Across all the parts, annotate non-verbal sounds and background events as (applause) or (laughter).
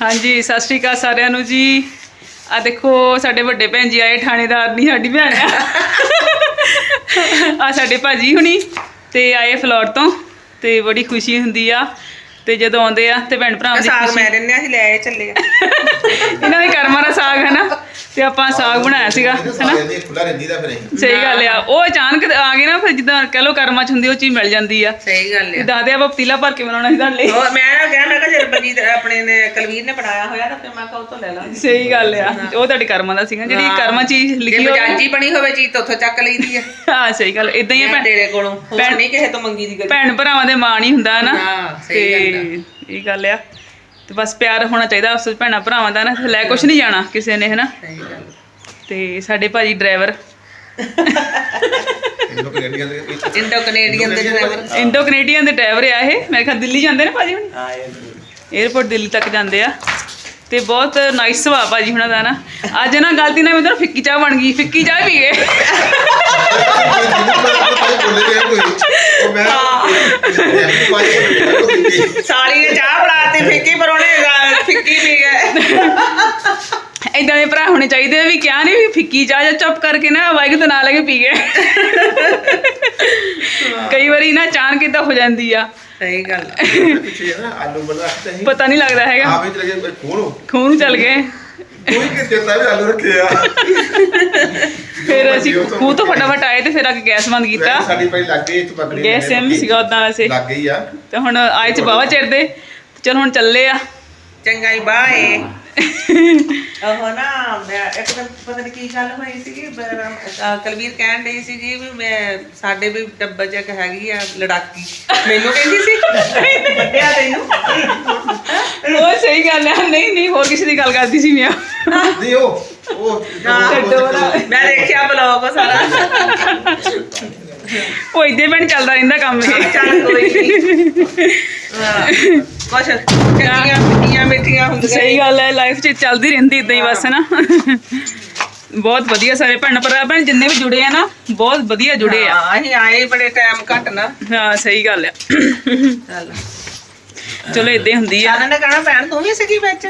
ਹਾਂਜੀ ਸਤਿ ਸ਼੍ਰੀ ਅਕਾਲ ਸਾਰਿਆਂ ਨੂੰ ਜੀ। ਆ ਦੇਖੋ ਸਾਡੇ ਵੱਡੇ ਭੈਣ ਜੀ ਆਏ ਥਾਣੇਦਾਰ ਨਹੀਂ ਸਾਡੀ ਭੈਣ ਆ। ਆ ਸਾਡੇ ਭਾਜੀ ਹੁਣੀ ਤੇ ਆਏ ਫਲੋਰ ਤੋਂ ਤੇ ਬੜੀ ਖੁਸ਼ੀ ਹੁੰਦੀ ਆ। ਤੇ ਜਦੋਂ ਆਉਂਦੇ ਆ ਤੇ ਭੈਣ ਭਰਾਵਾਂ ਦੀ ਸਾਗ ਖੁਸ਼ੀ ਮੈਂ ਦਿੰਨੇ ਅਸੀਂ ਲੈ ਆਏ ਚੱਲੇ ਆ। ਇਹਨਾਂ ਦੇ ਕਰਮਾਂ ਦਾ ਸਾਗ ਹੈ ਨਾ ਤੇ ਆਪਾਂ ਸਾਗ ਬਣਾਇਆ ਸੀਗਾ ਹੈਨਾ? ਇਹਦੀ ਖੁੱਲਾ ਰਹਿੰਦੀ ਦਾ ਫਿਰ ਅਸੀਂ ਸਹੀ ਗੱਲ ਆ ਉਹ ਅਚਾਨਕ ਆ ਗਏ ਨਾ ਫਿਰ ਜਿੱਦਾਂ ਕਹ ਲੋ ਕਰਮਾਂ ਚ ਹੁੰਦੀ ਉਹ ਚੀਜ਼ ਮਿਲ ਜਾਂਦੀ ਆ। ਸਹੀ ਗੱਲ ਆ। ਦਾਦੇ ਆਪਾਂ ਪਤੀਲਾ ਭਰ ਕੇ ਬਣਾਉਣਾ ਸੀ ਤੁਹਾਡੇ ਲਈ। ਹੋਰ ਮੈਂ ਨਾ ਕਿਹਾ ਮੈਂ ਕਿਹਾ ਜੇ ਬਲਜੀਤ ਆਪਣੇ ਨੇ ਕਲਵੀਰ ਨੇ ਬਣਾਇਆ ਹੋਇਆ ਤਾਂ ਫਿਰ ਮੈਂ ਕਿਹਾ ਉਹ ਤੋਂ ਲੈ ਲਾਂਗੇ ਸਹੀ ਗੱਲ ਆ ਉਹ ਤੁਹਾਡੇ ਕਰਮਾਂ ਦਾ ਸੀਗਾ ਜਿਹੜੀ ਕਰਮਾਂ ਚੀਜ਼ ਜੇ ਲਿਖੀ ਹੋਵੇ। ਬਜਾਜੀ ਬਣੀ ਹੋਵੇ ਚੀਜ਼ ਤਾਂ ਉੱਥੋਂ ਚੱਕ ਲਈਦੀ ਆ। ਹਾਂ ਸਹੀ ਗੱਲ ਇਦਾਂ ਹੀ ਆ ਮੈਂ ਭੈਣ ਤੇਰੇ ਕੋਲੋਂ ਹੋਰ ਭੈਣ- ਨਹੀਂ ਕਿਸੇ ਤੋਂ ਮੰਗੀ ਦੀ ਗੱਲ ਭੈਣ ਭਰਾਵਾਂ ਦੇ ਮਾਣ ਹੀ ਹੁੰਦਾ ਨਾ ਹਾਂ, ਸਹੀ ਗੱਲ ਤੇ ਇਹ ਗੱਲ ਆ। ਤੇ ਬਸ ਪਿਆਰ ਹੋਣਾ ਚਾਹੀਦਾ ਆਪਸ ਵਿੱਚ ਭੈਣਾਂ ਭਰਾਵਾਂ ਦਾ ਨਾ ਲੈ ਕੁਛ ਨਹੀਂ ਜਾਣਾ ਕਿਸੇ ਨੇ ਹਨਾ? ਸਹੀ ਗੱਲ। ਤੇ ਸਾਡੇ ਭਾਜੀ ਡਰਾਈਵਰ। ਕੈਨੇਡੀਅਨ ਦੇ ਇੰਡੋ ਕੈਨੇਡੀਅਨ ਦੇ ਡਰਾਈਵਰ। ਇੰਡੋ ਕੈਨੇਡੀਅਨ ਦੇ ਡਰਾਈਵਰ ਆ ਇਹ। ਮੈਂ ਕਿਹਾ ਦਿੱਲੀ ਜਾਂਦੇ ਨੇ ਭਾਜੀ ਹੁਣ? 에어ਪੋਰਟ ਦਿੱਲੀ ਤੱਕ ਜਾਂਦੇ ਆ। ਤੇ ਬਹੁਤ ਨਾਈਸ ਸੁਭਾਅ ਭਾਜੀ ਹੁਣਾਂ ਦਾ ਨਾ। ਅੱਜ ਨਾ ਗਲਤੀ ਨਾਲ ਮੇਰਾ ਫਿੱਕੀ ਚਾਹ ਬਣ ਗਈ। ਫਿੱਕੀ ਚਾਹ ਪੀ ਗਏ ਸਾਲੀ ਨੇ ਚਾਹ ਬਣਾਤੀ ਫਿੱਕੀ ਪਰੋਣੇ ਫਿੱਕੀ ਪੀ ਗਏ। ਇਦਾਂ ਦੇ ਭਰਾ ਹੋਣੇ ਚਾਹੀਦੇ ਆ ਵੀ ਕਿਹਾ ਨਹੀਂ ਵੀ ਫਿੱਕੀ ਚਾਹ ਜਾਂ ਚੁੱਪ ਕਰਕੇ ਨਾ ਵਾਹਿਗੁਰੂ ਦਾ ਨਾਂ ਲੈ ਕੇ ਪੀ ਗਏ। ਕਈ ਵਾਰੀ ਨਾ ਚਾਣ ਕਿੱਦਾਂ ਹੋ ਜਾਂਦੀ ਆ। ਸਹੀ ਗੱਲ ਆ। ਪਿੱਛੇ ਨਾ ਆਲੂ ਬਣਾ ਰੱਖਦੇ ਸੀ। ਪਤਾ ਨਹੀਂ ਲੱਗਦਾ ਹੈਗਾ। ਆਵੇ ਚ ਲਗੇ ਕੋਣ ਖੂਹ ਨੂੰ ਚੱਲ ਗਏ। ਕੋਈ ਕਿ ਚੇਤਾ ਵੀ ਆਲੂ ਰੱਖੇ ਆ। ਫਿਰ ਅਸੀਂ ਖੂਹ ਤੋਂ ਫਟਾਫਟ ਆਏ ਤੇ ਫਿਰ ਆ ਕੇ ਗੈਸ ਬੰਦ ਕੀਤਾ। ਸਾਡੀ ਪਹਿਲੀ ਲੱਗ ਗਈ ਇੱਥੇ ਪਕੜੀ ਗੈਸ ਸੇਮ ਸੀਗਾ ਉਦਾਂ ਵੈਸੇ। ਲੱਗ ਗਈ ਆ। ਤੇ ਹੁਣ ਆਏ ਚ ਬਾਵਾ ਚਿਰ ਦੇ। ਚਲ ਹੁਣ ਚੱਲੇ ਆ। ਚੰਗਾ ਹੀ ਬਾਏ ਉਹ ਨਾ ਮੈਂ ਇੱਕ ਦਿਨ ਪਤਾ ਨਹੀਂ ਕੀ ਗੱਲ ਹੋਈ ਸੀਗੀ ਬ- ਅਹ ਕਲਵੀਰ ਕਹਿਣ ਡਈ ਸੀਗੀ ਵੀ ਮੈਂ ਸਾਡੇ ਵੀ ਡੱਬਾ ਚ ਇੱਕ ਹੈਗੀ ਆ ਲੜਾਕੀ। ਮੈਨੂੰ ਕਹਿੰਦੀ ਸੀ ਬੱਦਿਆ ਤੈਨੂੰ। ਉਹ ਸਹੀ ਗੱਲ ਆ ਨਹੀਂ ਨਹੀਂ ਹੋਰ ਕਿਸੇ ਦੀ ਗੱਲ ਕਰਦੀ ਸੀ ਮੈਂ। ਨਹੀਂ ਉਹ ਉਹ ਛੱਡੋ ਨਾ। ਮੈਂ ਦੇਖਿਆ ਬਲੌਗ ਸਾਰਾ। ਉਹ ਇਦਾਂ ਭੈਣ ਚੱਲਦਾ ਰਹਿੰਦਾ ਕੰਮ ਇਹ। ਚੱਲ ਕੋਈ ਨਹੀਂ ਕੁਛ ਚੰਗੀਆਂ ਮਿੱਠੀਆਂ ਮਿੱਠੀਆਂ ਹੁੰਦੀਆਂ ਸਹੀ ਗੱਲ ਹੈ ਲਾਈਫ 'ਚ ਚੱਲਦੀ ਰਹਿੰਦੀ ਇਦਾਂ ਹੀ ਬਸ ਨਾ? ਬਹੁਤ ਵਧੀਆ ਸਾਰੇ ਭੈਣ ਭਰਾ ਭੈਣ ਜਿੰਨੇ ਵੀ ਜੁੜੇ ਆ ਨਾ ਬਹੁਤ ਵਧੀਆ ਜੁੜੇ ਆ। ਹਾਂ ਅਸੀਂ ਆਏ ਬੜੇ ਟਾਈਮ ਘੱਟ ਨਾ। ਹਾਂ ਸਹੀ ਗੱਲ ਆ। ਚੱਲ। ਚਲੋ ਇਦਾਂ ਹੁੰਦੀ ਆ। ਸਾਰਿਆਂ ਨੇ ਕਹਿਣਾ ਭੈਣ ਤੂੰ ਵੀ ਸੀਗੀ ਵਿੱਚ?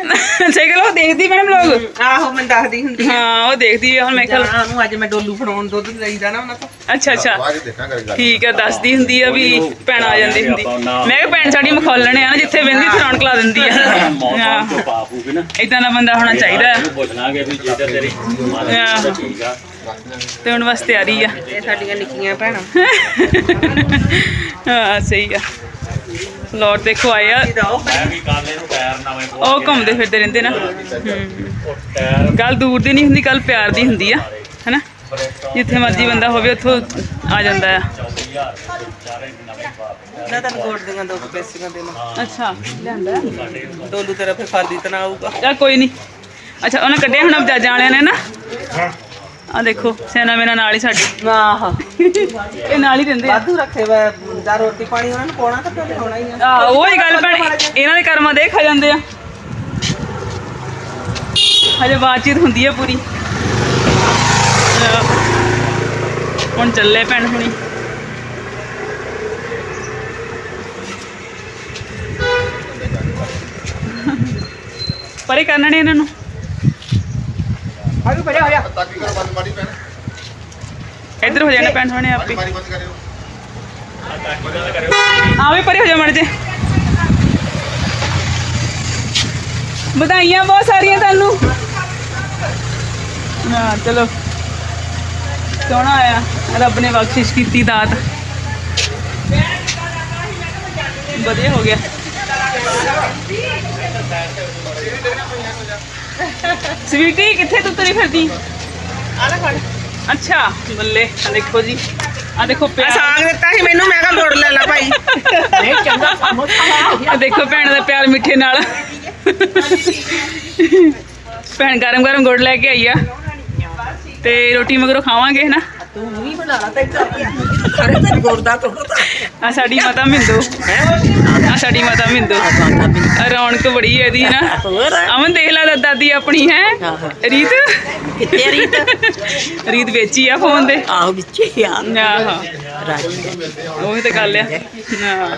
ਸਹੀ ਗੱਲ ਉਹ ਦੇਖਦੀ ਮੈਡਮ ਲੋਕ। ਆਹੋ ਮੈਂ ਦੱਸਦੀ ਹੁੰਦੀ ਹਾਂ ਉਹ ਦੇਖਦੀ ਆ ਹੁਣ ਮੈਂ ਕਿਹਾ ਜਾਣਾ ਉਹਨੂੰ ਅੱਜ ਮੈਂ ਡੋਲੂ ਫੜਾਉਣ ਦੁੱਧ ਦੇਈਦਾ ਨਾ ਉਹਨਾਂ ਤੋਂ। ਅੱਛਾ ਅੱਛਾ। ਬਾਅਦ ਚ ਦੇਖਾਂ ਕਰੇ ਗੱਲ। ਠੀਕ ਆ ਦੱਸਦੀ ਹੁੰਦੀ ਆ ਵੀ ਭੈਣ ਆ ਜਾਂਦੀ ਹੁੰਦੀ। ਮੈਂ ਕਿਹਾ ਭੈਣ ਸਾਡੀ ਮਖੌਲਣ ਆ ਨਾ ਜਿੱਥੇ ਵਹਿੰਦੀ ਉੱਥੇ ਰੌਣਕ ਲਾ ਦਿੰਦੀ ਆ। ਮੌਸਮ ਤੋਂ ਪਾਪੂ ਵੀ ਨਾ। ਇਦਾਂ ਦਾ ਬੰਦਾ ਹੋਣਾ ਚਾਹੀਦਾ। ਆ। ਇਹਨੂੰ ਪੁੱਛ ਲਾਂਗੇ ਵੀ ਜੇ ਤਾਂ ਤੇਰੀ ਮਾਤਾ ਆਹੋ। ਤਾਂ ਠੀਕ ਆ। ਤੇ ਹੁਣ ਬਸ ਤਿਆਰੀ ਆ। ਇਹ ਸਾਡੀਆਂ ਨਿੱਕੀਆਂ ਭੈਣਾਂ। ਹਾਂ ਸਹੀ ਆ। ਲੋਰ ਦੇਖੋ ਆਏ ਆ ਇਹਦਾ ਉਹ ਘੁੰਮਦੇ ਫਿਰਦੇ ਰਹਿੰਦੇ ਨਾ। ਗੱਲ ਦੂਰ ਦੀ ਨਹੀਂ ਹੁੰਦੀ ਗੱਲ ਪਿਆਰ ਦੀ ਹੁੰਦੀ ਆ ਹੈਨਾ? ਜਿੱਥੇ ਮਰਜ਼ੀ ਬੰਦਾ ਹੋਵੇ ਉੱਥੋਂ ਆ ਜਾਂਦਾ ਆ। 24000 ਚਾਰੇ ਨਵੇਂ ਪਾ ਨਾ ਤਾਂ ਗੋੜ ਦੀਆਂ ਦੋ ਪੈਸੀਆਂ ਦੇ ਨਾ ਅੱਛਾ। ਲਿਆਂਦਾ। ਡੋਲੂ ਤੇਰਾ ਫਿਰ ਖਾਲੀ ਤਾਂ ਨਾ ਆਊਗਾ ਕੋਈ ਨਹੀਂ। ਅੱਛਾ ਉਹਨਾਂ ਕੱਢਿਆ ਹੁਣ ਬਜਾਜਾਂ ਵਾਲਿਆਂ ਨੇ? ਨਾ ਆ ਦੇਖੋ ਸੈਨਾ ਮੇਰਾ ਨਾਲ ਹੀ ਸਾਡੀ। ਆਹ। ਇਹ ਨਾਲ ਹੀ ਰਹਿੰਦੇ ਆ। ਵਾਧੂ ਰੱਖੇ ਵਾ ਜਾਂ ਰੋਟੀ ਪਾਣੀ ਉਹਨਾਂ ਨੂੰ ਪਾਉਣਾ ਤਾਂ ਫਿਰ ਲਿਆਉਣਾ ਹੀ ਆ। ਆ ਉਹ ਹੀ ਗੱਲ ਭੈਣ ਇਹਨਾਂ ਦੇ ਕਰਮਾਂ ਦੇ ਖਾ ਜਾਂਦੇ ਆ। ਹਜੇ ਬਾਤਚੀਤ ਹੁੰਦੀ ਆ ਪੂਰੀ। ਆਹ, ਹੁਣ ਚੱਲੇ ਭੈਣ ਹੁਣੀ। ਪਰੇ ਕਰਨਾ ਨੇ ਇਹਨਾਂ ਨੂੰ। ਆਜੂ ਭਰਿਆ ਹੋਇਆ ਤਾਂ ਕੀ ਕਰੋ ਬੰਦ ਮਾਰੀ ਪੈਣ ਇੱਧਰ ਹੋ। ਜਾਣਾ ਭੈਣ ਹੁਣੇ ਆਪੇ ਮਾਰੀ। ਬੰਦ ਕਰਿਓ ਆ ਵੀ ਪਰੇ ਹੋ ਜਾ ਮੜ ਜੇ। ਵਧਾਈਆਂ ਬਹੁਤ ਸਾਰੀਆਂ ਤੁਹਾਨੂੰ। ਹਾਂ ਚਲੋ। ਸੋਹਣਾ ਆਇਆ ਰੱਬ ਨੇ ਬਖਸ਼ਿਸ਼ ਕੀਤੀ ਦਾਤ। ਵਧੀਆ ਹੋ ਗਿਆ। ਸਵੀਟੀ ਕਿੱਥੇ ਤੂੰ ਤੁਰੀ ਫਿਰਦੀ? ਆ ਲੈ ਫੜ। ਅੱਛਾ ਬੱਲੇ ਆ ਦੇਖੋ ਜੀ। ਆ ਦੇਖੋ ਆ ਪਿਆਰ ਸਾਗ ਦਿੱਤਾ ਸੀ ਮੈਨੂੰ ਮੈਂ ਕਿਹਾ ਗੁੜ ਲੈ ਲੈ ਭਾਈ। ਨਹੀਂ ਚੰਗਾ ਆ ਦੇਖੋ ਭੈਣ ਦਾ ਪਿਆਰ ਮਿੱਠੇ ਨਾਲ। ਭੈਣ ਗਰਮ ਗਰਮ ਗੁੜ ਲੈ ਕੇ ਆਈ ਆ। ਤੇ ਰੋਟੀ ਮਗਰੋਂ ਖਾਵਾਂਗੇ ਨਾ? ਤੂੰ ਆ ਸਾਡੀ ਮਾਤਾ ਮਿੰਦੋ। ਆ ਸਾਡੀ ਮਾਤਾ ਮਿੰਦੋ। ਆ ਰੌਣਕ ਬੜੀ ਹੈ ਇਹਦੀ ਨਾ। ਅਮਨ ਦੇਖ ਲੈ ਦਾਦੀ ਆਪਣੀ ਹੈ? ਰੀਤ? ਕਿੱਥੇ ਰੀਤ? ਰੀਤ ਵੇਚੀ ਆ ਫੋਨ ਦੇ ਆਹੋ ਵਿੱਚੇ ਆ। ਆਹੋ। ਰਾਜੀ ਉਹੀ ਤੇ ਗੱਲ ਆ ਹਾਂ।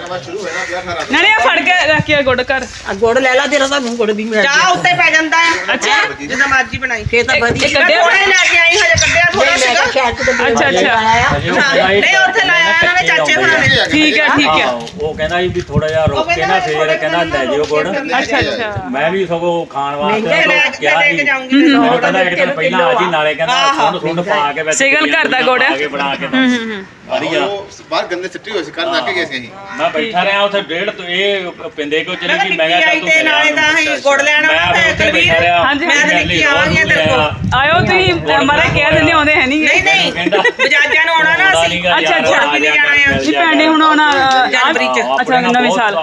ਨਾਲੇ ਆ ਫੜ ਕੇ ਰੱਖਿਆ ਗੁੱਡ ਕਰ ਆ ਗੁੜ ਲੈ ਲਾ ਤੇਰਾ ਤੁਹਾਨੂੰ ਗੁੜ ਵੀ ਮਿਲ ਚਾਹ ਉੱਤੇ ਪੈ ਜਾਂਦਾ ਆ। ਅੱਛਾ। ਜਿੱਦਾਂ ਮਰਜ਼ੀ ਬਣਾਈ। ਫੇਰ ਤਾਂ ਇਹ ਵਧੀਆ। ਕੱਢਿਆ ਹੁਣੇ ਲੈ ਕੇ ਆਈ ਹਜੇ ਕੱਢਿਆ ਥੋੜਾ ਸੀਗਾ। ਅੱਛਾ, ਅੱਛਾ। ਨਹੀਂ, ਉੱਥੇ ਲਾਇਆ ਇਹਨਾਂ ਨੇ ਚਾਚੇ ਹੁਣਾਂ ਨੇ। ਠੀਕ ਆ ਠੀਕ ਆਹੋ, ਉਹ ਕਹਿੰਦਾ ਸੀ ਵੀ ਥੋੜਾ ਜਿਹਾ ਰੁਕ ਕੇ ਨਾ ਫੇਰ ਕਹਿੰਦਾ ਲੈ ਜਿਓ ਗੁੜ। ਅੱਛਾ ਅੱਛਾ। ਮੈਂ ਵੀ ਸਗੋਂ ਖਾਣ ਵਾਸਤੇ ਕਿਹਾ ਮੈਨੂੰ ਕਹਿੰਦਾ ਇੱਕ ਦਿਨ ਪਹਿਲਾਂ ਆ ਜੀ ਨਾਲੇ ਕਹਿੰਦਾ ਸੁੰਡ ਸੁੰਡ ਪਾ ਕੇ ਵਿੱਚ ਸਿਗਲ ਘਰ ਦਾ ਗੁੜ। ਬਣਾ ਕੇ ਹੂੰ ਹੂੰ ਹੂੰ। ਵਧੀਆ। ਉਹ ਬਾਹਰ ਗੰਦੇ ਸਿੱਟੀ ਹੋਈ ਸੀ ਕੱਲ ਨਾ ਕੇ ਗਏ ਸੀ ਅਸੀਂ। ਮੈਂ ਬੈਠਾ ਰਿਹਾ ਉੱਥੇ ਡੇਢ ਤੋਂ ਇਹ ਪਿੰਦੇ ਕੋ ਚਲੀ ਮੈਂ ਗਈ ਕਿਹਾ ਮੈਂ ਕਿਹਾ ਆਈ ਚੱਲ ਤੂੰ ਤੇ ਨਾਲੇ ਤਾਂ ਅਸੀਂ ਗੁੜ ਲੈਣ ਮੈਂ ਆਉਣਾ ਫਿਰ ਫੇਰ ਉੱਥੇ ਕੁਲਵੀਰ ਬੈਠਾ ਰਿਹਾ ਹਾਂਜੀ, ਮੈਂ ਤਾਂ ਨਿੱਕੀ ਆਵਾਂਗੀ ਆ ਤੇਰੇ ਕੋਲ। ਆਇਓ ਤੁਸੀਂ ਮਾਰੇ ਕਹਿ ਦਿੰਦੇ ਆਉਂਦੇ ਹੈ ਨਹੀਂ ਨਹੀਂ ਨਹੀਂ ਬਜਾਜਾਂ ਨੂੰ ਆਉਣਾ ਨਾ ਅਸੀਂ। ਅੱਛਾ, ਅੱਛਾ, ਵੀ ਨਹੀਂ ਜਾਣਾ ਆ। ਜੀ ਭੈਣੇ ਹੁਣ ਆਉਣਾ ਅ, ਜਨਵਰੀ ਚ। ਆ- ਅੱਛਾ ਨਵੇਂ ਸਾਲ।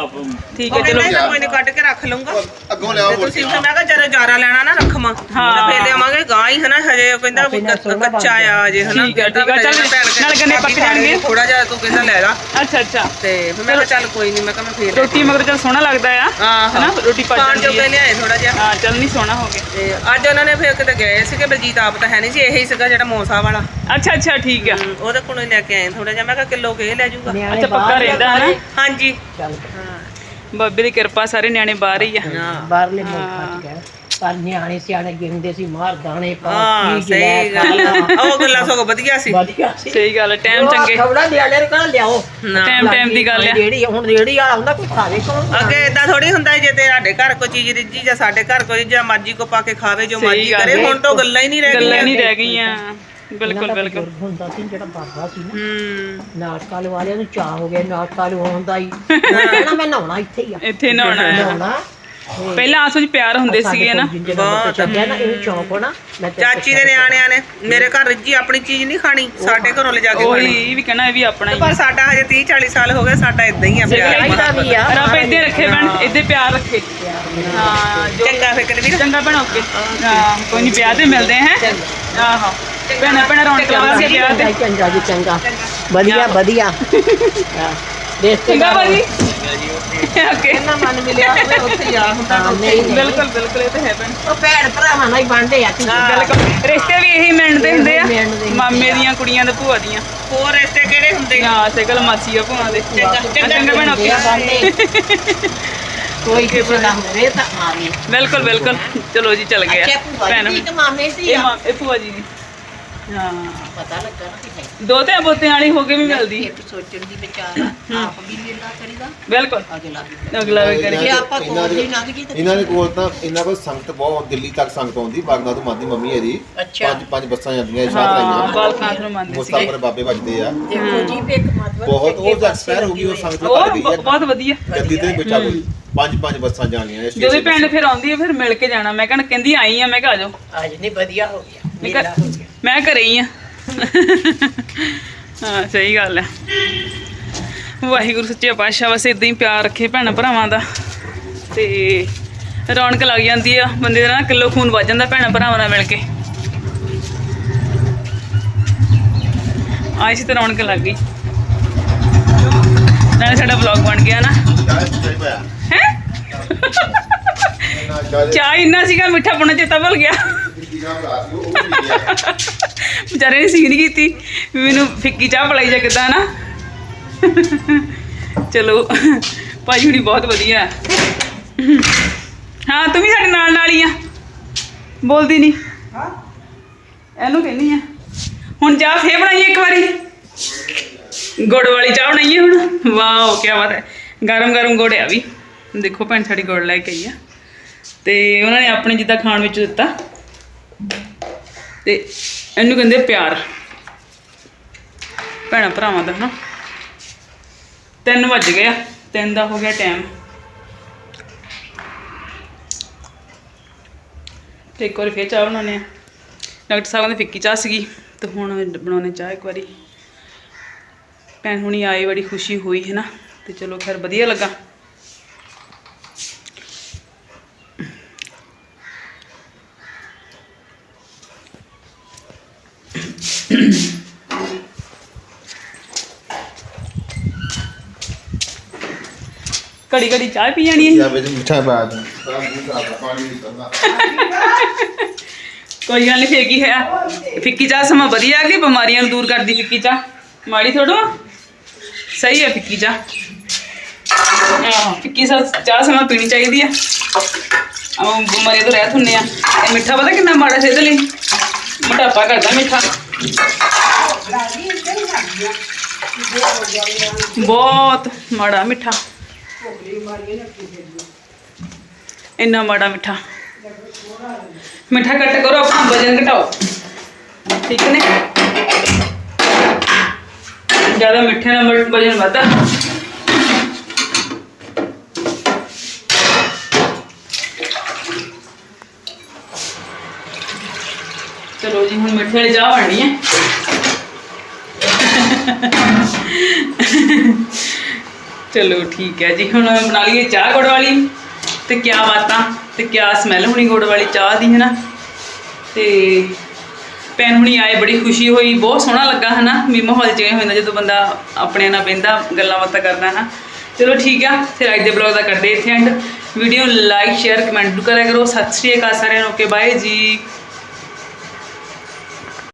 ਠੀਕ ਹੈ ਚਲੋ ਕਹਿੰਦਾ ਮੈਂ ਕੋਈ ਨਹੀਂ ਕੱਢ ਕੇ ਰੱਖ ਲਊਂਗਾ। ਅੱਗੋਂ ਲਿਆਓ ਮੁੜ ਤੁਸੀਂ ਕੇ ਮੈਂ ਕਿਹਾ ਜਰਾ ਜਾਰਾ ਲੈਣਾ ਨਾ ਰੱਖਵਾਂ ਹਾਂ। ਫੇਰ ਲਿਆਵਾਂਗੇ ਗਾਂ ਹੀ ਹਨਾ ਹਜੇ ਉਹ ਕਹਿੰਦਾ ਕੱਚ- ਆ ਅਜੇ ਹਨਾ ਠੀਕ ਆ, ਠੀਕ ਆ, ਚੱਲ ਨਾਲ ਗੰਨੇ ਪੱਕ ਜਾਣਗੇ। ਥੋੜਾ ਜਿਹਾ ਤੂੰ ਕਹਿੰਦਾ ਲੈ ਲਾ। ਅੱਛਾ ਅੱਛਾ। ਤੇ ਫਿਰ ਮੈਂ ਕਿਹਾ ਚੱਲ ਕੋਈ ਨਹੀਂ ਮੈਂ ਕਿਹਾ ਮੈਂ ਫੇਰ ਰੋਟੀ ਮਗਰ ਚਲ ਸੋਹਣਾ ਲੱਗਦਾ ਆ ਹਾਂ ਹਨਾ ਰੋਟੀ ਖਾਣ ਜਾਂਦੀ ਹੈ ਲਿਆਏ ਥੋੜਾ ਜਿਹਾ। ਹਾਂ ਚੱਲ ਨਹੀਂ ਸੋਹਣਾ ਹੋ ਗਿਆ। ਤੇ ਅੱਜ ਉਹਨਾਂ ਨੇ ਫਿਰ ਕਿਤੇ ਗਏ ਸੀਗੇ ਬਲਜੀਤ ਆਪ ਤਾਂ ਹੈ ਨਹੀਂ ਸੀ ਇਹੀ ਸੀਗਾ ਜਿਹੜਾ ਮੌਸਾ ਵਾਲਾ। ਅੱਛਾ ਅੱਛਾ ਠੀਕ ਆ। ਉਹਦੇ ਕੋਲੋਂ ਹੀ ਲੈ ਕੇ ਆਏ ਥੋੜਾ ਜਿਹਾ ਮੈਂ ਕਿਹਾ ਕਿਲੋ ਕੇ ਲੈ ਜਾਊਗਾ ਅੱਛਾ ਪੱਕਾ ਰਹਿੰਦਾ ਹੈ ਨਾ ਹਾਂਜੀ। ਚੱਲ। ਬਾਬੇ ਦੀ ਕਿਰਪਾ ਸਾਰੇ ਨਿਆਣੇ ਬਾਹਰ ਹੀ ਆ। ਬਾਹਰਲੇ ਮੁਲਕਾਂ ਚ ਗਏ। ਪਰ ਨਿਆਣੇ ਸਿਆਣੇ ਗਿੰਦੇ ਸੀ ਮਾਰ ਦਾਣੇ ਪਾ ਹਾਂ ਸਹੀ ਗੱਲ ਆ। ਉਹ ਗੱਲਾਂ ਸਗੋਂ ਵਧੀਆ ਸੀ। ਵਧੀਆ ਸੀ। ਸਹੀ ਗੱਲ ਟਾਈਮ ਚੰਗੇ। ਖਬਰਾਂ ਨਿਆਣੇ ਨੂੰ ਕਹਾਂ ਲਿਆਓ। ਨਾ। ਟਾਈਮ ਟਾਈਮ ਦੀ ਗੱਲ ਆ। ਜਿਹੜੀ ਹੁਣ ਰੇੜੀ ਵਾਲਾ ਹੁੰਦਾ ਕੋਈ ਖਾਵੇ ਕੌਣ ਅੱਗੇ ਇਦਾਂ ਥੋੜੀ ਹੁੰਦਾ ਜੇ ਤੇ ਸਾਡੇ ਘਰ ਕੋਈ ਚੀਜ਼ ਰਿੱਝੀ ਜਾਂ ਸਾਡੇ ਘਰ ਕੋਈ ਜਾਂ ਮਰਜ਼ੀ ਕੋ ਪਾ ਕੇ ਖਾਵੇ ਜੋ ਸਹੀ ਮਰਜ਼ੀ ਗੱਲ ਕਰੇ ਹੈ। ਹੁਣ ਤਾਂ ਗੱਲਾਂ ਹੀ ਨਹੀਂ ਰਹਿ ਗੱਲਾਂ ਗਈਆਂ। ਨਹੀਂ ਰਹਿ ਗਈਆਂ। ਬਿਲਕੁਲ ਇਹਨਾਂ ਦਾ ਬਿਲਕੁਲ ਬਜ਼ੁਰਗ ਹੁੰਦਾ ਸੀ ਜਿਹੜਾ ਬਾਬਾ ਸੀ ਨਾ। ਹੂੰ। ਨਾਟਕਾਂ ਵਾਲਿਆਂ ਨੂੰ ਚਾਹ ਹੋ ਗਿਆ ਨਾਟਕਾਂ ਲਵਾਉਂਦਾ ਹੀ। (laughs) ਕਹਿਣਾ ਮੈਂ ਨਹਾਉਣਾ ਇੱਥੇ ਹੀ ਆ। ਇੱਥੇ ਨਹਾਉਣਾ ਆ। ਨਹਾਉਣਾ। ਪਹਿਲਾਂ ਆਸੋ ਚ ਪਿਆਰ ਹੁੰਦੇ ਸੀਗੇ ਨਾ। ਬਹੁਤ ਚੱਲਿਆ ਨਾ ਇਹ ਚੌਂਕ ਹੋਣਾ ਮੈਂ ਤੇਰੇ ਚਾਚੀ ਦੇ ਨਿਆਣਿਆਂ ਨੇ ਮੇਰੇ ਘਰ ਰਿੱਝੀ ਆਪਣੀ ਚੀਜ਼ ਨਹੀਂ ਖਾਣੀ ਸਾਡੇ ਘਰੋਂ ਲਿਜਾ ਕੇ ਖਾਣੀ। ਉਹੀ ਵੀ ਕਹਿਣਾ ਇਹ ਵੀ ਆਪਣਾ ਹੀ ਪਰ ਸਾਡਾ ਹਜੇ 30 40 ਸਾਲ ਹੋ ਗਏ ਸਾਡਾ ਇਦਾਂ ਹੀ ਆ ਪਿਆਰ। ਚਾਹੀਦਾ ਵੀ ਆ ਰੱਬ ਇੱਦੇ ਰੱਖੇ ਬਣ ਇੱਦੇ ਪਿਆਰ ਰੱਖੇ। ਹਾਂ। ਜੋ ਚੰਗਾ ਫਿਕਰ ਵੀ ਚੰਗਾ ਭੈਣ ਓਕੇ। ਹਾਂ ਕੋਈ ਨਹੀਂ ਵਿਆਹ ਤੇ ਮਿਲਦੇ ਹੈ। ਆਹੋ। ਭੈਣਾ ਭੈਣਾ ਰੌਣਕ ਲਾਵਾਂਗੇ ਵਿਆਹ ਤੇ ਚੰਗਾ ਜੀ ਚੰਗਾ। ਵਧੀਆ ਵਧੀਆ। ਚੰਗਾ ਭਾਜੀ। ਓਕੇ। ਇਹਨਾਂ ਮਨ ਮਿਲਿਆ ਹੋਵੇ ਉੱਥੇ ਆ ਹੁੰਦਾ ਉੱਥੇ ਨਹੀਂ ਨਹੀਂ। ਬਿਲਕੁਲ ਬਿਲਕੁਲ ਇਹ ਤਾਂ ਹੈ ਭੈਣ ਉਹ ਭੈਣ ਭਰਾਵਾਂ ਨਾਲ ਹੀ ਬਣਦੇ ਆ ਤੁਸੀਂ ਬਿਲਕੁਲ। ਰਿਸ਼ਤੇ ਵੀ ਇਹੀ ਮਿਲਦੇ ਹੁੰਦੇ ਆ। ਮਾਮੇ ਦੀਆਂ ਕੁੜੀਆਂ ਤੇ ਭੂਆ ਦੀਆਂ। ਹੋਰ ਰਿਸ਼ਤੇ ਕਿਹੜੇ ਹੁੰਦੇ? ਹਾਂ ਸੇਕਲ ਮਾਸੀ ਆ ਭੂਆ ਦੇ। ਚੰਗਾ ਚੰਗਾ। ਭੈਣ ਓਕੇ। ਕੋਈ ਕਿਸੇ ਦਾ ਹੋਵੇ ਤਾਂ ਆਵੇ। ਬਿਲਕੁਲ ਬਿਲਕੁਲ। ਚਲੋ ਜੀ ਚੱਲ ਗਿਆ। ਅੱਛਾ ਭੂਆ ਭੈਣ ਜੀ ਮਾਮੇ ਦੀ ਆ। ਇਹ ਭੂਆ ਜੀ ਦੀ। ਹਾਂ ਪਤਾ ਲੱਗਾ ਨਾ ਕਿ ਹੈ। ਦੋ ਤੇ ਬੋਤਿਆਂ ਵਾਲੀ ਹੋ ਕੇ ਵੀ ਮਿਲਦੀ। ਇੱਕ ਸੋਚਣ ਦੀ ਵਿਚਾਰ ਆ ਆਪ ਵੀ ਵੇਲਾ ਕਰੀਦਾ। ਬਿਲਕੁਲ। ਅਗਲਾ ਵੀ ਅਗਲਾ ਵੀ ਕਰੇ। ਜੇ ਆਪਾਂ ਕੋਲ ਦੀ ਲੰਘ ਗਈ ਤਾਂ ਇਹਨਾਂ ਦੇ ਕੋਲ ਤਾਂ ਇਹਨਾਂ ਕੋਲ ਸੰਗਤ ਬਹੁਤ ਦਿੱਲੀ ਤੱਕ ਸੰਗਤ ਆਉਂਦੀ ਬਾਗਨਾਥ ਮਾਦੀ ਮੰਮੀ ਇਹਦੀ। ਅੱਛਾ। ਪੰਜ ਪੰਜ ਬੱਸਾਂ ਜਾਂਦੀਆਂ ਸ਼ਾਹ ਹਾਂ ਰਾਈਆਂ ਬਾਲਕਨਾਥ ਨੂੰ ਮੰਨਦੇ ਸੀ ਮੁਸਤਾਫਰ ਬਾਬੇ ਵੱਜਦੇ ਆ। ਦੇਖੋ ਜੀ ਵੀ ਇੱਕ ਮਤਲਬ ਬਹੁਤ ਉਹ ਤਾਂ ਐਕਸਪਾਇਰ ਹੋ ਗਈ ਉਹ ਸੰਗਤ ਉਹ ਘਟ ਗਈ ਬ- ਹੈ। ਬਹੁਤ ਵਧੀਆ। ਜੱਦੀ ਤੇ ਬੱਚਾ ਕੋਈ ਪੰਜ ਪੰਜ ਬੱਸਾਂ ਜਾਣੀਆਂ ਇਸ ਜਦੋਂ ਭੈਣ ਫਿਰ ਆਉਂਦੀ ਹੈ ਫਿਰ ਮਿਲ ਕੇ ਜਾਣਾ। ਮੈਂ ਕਹਿਣ ਕਹਿੰਦੀ ਆਈ ਆ। ਮੈਂ ਕਿਹਾ ਆ ਜਾਓ। ਅੱਜ ਨਹੀਂ ਵਧੀਆ ਹੋ ਗਿਆ। ਮੇਲਾ ਹੋ ਗਿਆ। ਮੈਂ ਘਰੇ ਹੀ ਆ। ਹਾਂ ਸਹੀ ਗੱਲ ਹੈ ਵਾਹਿਗੁਰੂ ਸੱਚੇ ਪਾਤਸ਼ਾਹ ਬਸ ਇਦਾਂ ਹੀ ਪਿਆਰ ਰੱਖੇ ਭੈਣ ਭਰਾਵਾਂ ਦਾ। ਤੇ ਰੌਣਕ ਲੱਗ ਜਾਂਦੀ ਆ ਬੰਦੇ ਦਾ ਨਾ ਕਿਲੋ ਖੂਨ ਵੱਜ ਜਾਂਦਾ ਭੈਣ ਭਰਾਵਾਂ ਨਾਲ ਮਿਲ ਕੇ। ਆਈ ਸੀ ਤੇ ਰੌਣਕ ਲੱਗ ਗਈ। ਨਾਲੇ ਸਾਡਾ ਵਲੌਗ ਬਣ ਗਿਆ ਨਾ। ਹੈ? ਚਾਹ ਇੰਨਾ ਸੀਗਾ ਮਿੱਠਾ ਪਾਉਣਾ ਚੇਤਾ ਭੁੱਲ ਗਿਆ। ਵਿਚਾਰੇ ਨੇ ਸੀਨ ਕੀਤੀ ਵੀ ਮੈਨੂੰ ਫਿੱਕੀ ਚਾਹ ਪਲਾਈ ਜਾ ਕਿਦਾਂ ਨਾ ਚਲੋ ਭਾਜੀ ਹੁਣੀ ਬਹੁਤ ਵਧੀਆ। ਹੈ। ਹਾਂ ਤੂੰ ਵੀ ਸਾਡੇ ਨਾਲ ਨਾਲ ਹੀ ਆ। ਬੋਲਦੀ ਨਹੀਂ ਹਾਂ। ਇਹਨੂੰ ਕਹਿੰਦੀ ਆ। ਹੁਣ ਚਾਹ ਫੇਰ ਬਣਾਈਏ ਇੱਕ ਵਾਰੀ। ਗੁੜ ਵਾਲੀ ਚਾਹ ਬਣਾਈਏ ਹੁਣ। ਵਾਓ ਕੀ ਬਾਤ ਹੈ। ਗਰਮ ਗਰਮ ਗੁੜ ਆ ਵੀ। ਦੇਖੋ ਭੈਣ ਸਾਡੀ ਗੁੜ ਲੈ ਕੇ ਆਈ ਆ। ਤੇ ਉਹਨਾਂ ਨੇ ਆਪਣੇ ਜਿੱਦਾਂ ਖਾਣ ਵਿੱਚ ਦਿੱਤਾ। ਤੇ ਇਹਨੂੰ ਕਹਿੰਦੇ ਪਿਆਰ। ਭੈਣਾਂ ਭਰਾਵਾਂ ਦਾ, ਹਨਾ? ਤਿੰਨ ਵੱਜ ਗਏ ਆ, ਤਿੰਨ ਦਾ ਹੋ ਗਿਆ ਟਾਈਮ ਤੇ ਇੱਕ ਵਾਰੀ ਫੇਰ ਚਾਹ ਬਣਾਉਣੇ ਆ। ਡਾਕਟਰ ਸਾਹਿਬ ਦੀ ਫਿੱਕੀ ਚਾਹ ਸੀਗੀ, ਤੇ ਹੁਣ ਬਣਾਉਣੇ ਚਾਹ ਇੱਕ ਵਾਰੀ। ਭੈਣ ਹੁਣੀ ਆਏ ਬੜੀ ਖੁਸ਼ੀ ਹੋਈ ਹੈ ਨਾ ਤੇ ਚਲੋ ਖੈਰ ਵਧੀਆ ਲੱਗਾ। ਘੜੀ ਘੜੀ ਚਾਹ ਪੀ ਜਾਣੀ ਹੈ? ਜਾਂ ਵਿੱਚ ਮਿੱਠਾ ਪਾ ਦੇ ਪਾਣੀ ਨਹੀਂ ਕਰਨਾ ਕੋਈ ਗੱਲ ਨਹੀਂ ਫੇਰ ਕੀ ਹੈ ਫਿੱਕੀ ਚਾਹ ਸਮਾਂ ਵਧੀਆ ਕਿ ਬਿਮਾਰੀਆਂ ਨੂੰ ਦੂਰ ਕਰਦੀ ਫਿੱਕੀ ਚਾਹ? ਮਾੜੀ ਥੋੜੋ ਸਹੀ ਹੈ ਫਿੱਕੀ ਚਾਹ। ਆਹ ਫਿੱਕੀ ਸਾ ਚਾਹ ਸਮਾਂ ਪੀਣੀ ਚਾਹੀਦੀ ਆ। ਆਹ ਬਿਮਾਰੀ ਤੋਂ ਰਹਿਤ ਹੁੰਨੇ ਆ। ਇਹ ਮਿੱਠਾ ਪਤਾ ਕਿੰਨਾ ਮਾੜਾ ਸਿਹਤ ਲਈ? ਮੋਟਾਪਾ ਕਰਦਾ ਮਿੱਠਾ। ਬਹੁਤ ਮਾੜਾ ਮਿੱਠਾ। ਇੰਨਾ ਮਾੜਾ ਮਿੱਠਾ। ਮਿੱਠਾ ਘੱਟ ਕਰੋ, ਆਪਣਾ ਵਜਨ ਘਟਾਓ। ਠੀਕ ਨੇ? ਜ਼ਿਆਦਾ ਮਿੱਠੇ ਨਾਲ ਵਜਨ ਵਧਦਾ। ਚਲੋ ਜੀ, ਹੁਣ ਮਿੱਠੇ ਵਾਲੀ ਚਾਹ ਬਣਨੀ ਹੈ। ਚਲੋ ਠੀਕ ਹੈ ਜੀ, ਹੁਣ ਬਣਾ ਲਈਏ ਚਾਹ ਗੁੜ ਵਾਲੀ। ਤੇ ਕਿਆ ਬਾਤਾਂ, ਤੇ ਕਿਆ ਸਮੈਲ ਹੋਣੀ ਗੁੜ ਵਾਲੀ ਚਾਹ ਦੀ ਹੈ ਨਾ ਤੇ ਭੈਣ ਹੁਣੀ ਆਏ, ਬੜੀ ਖੁਸ਼ੀ ਹੋਈ, ਬਹੁਤ ਸੋਹਣਾ ਲੱਗਾ, ਹਨਾ? ਵੀ ਮਾਹੌਲ ਜਿਵੇਂ ਹੁੰਦਾ, ਜਦੋਂ ਬੰਦਾ ਆਪਣੇ ਨਾਲ ਬਹਿੰਦਾ, ਗੱਲਾਂ ਬਾਤਾਂ ਕਰਦਾ ਨਾ ਚਲੋ ਠੀਕ ਆ, ਫਿਰ ਅੱਜ ਦੇ ਬਲੌਗ ਦਾ ਕਰਦੇ ਇੱਥੇ and video like share comment ਕਰਿਆ ਕਰੋ। ਸਤਿ ਸ਼੍ਰੀ ਅਕਾਲ ਸਾਰਿਆਂ ਨੂੰ ਓਕੇ ਬਾਏ ਜੀ।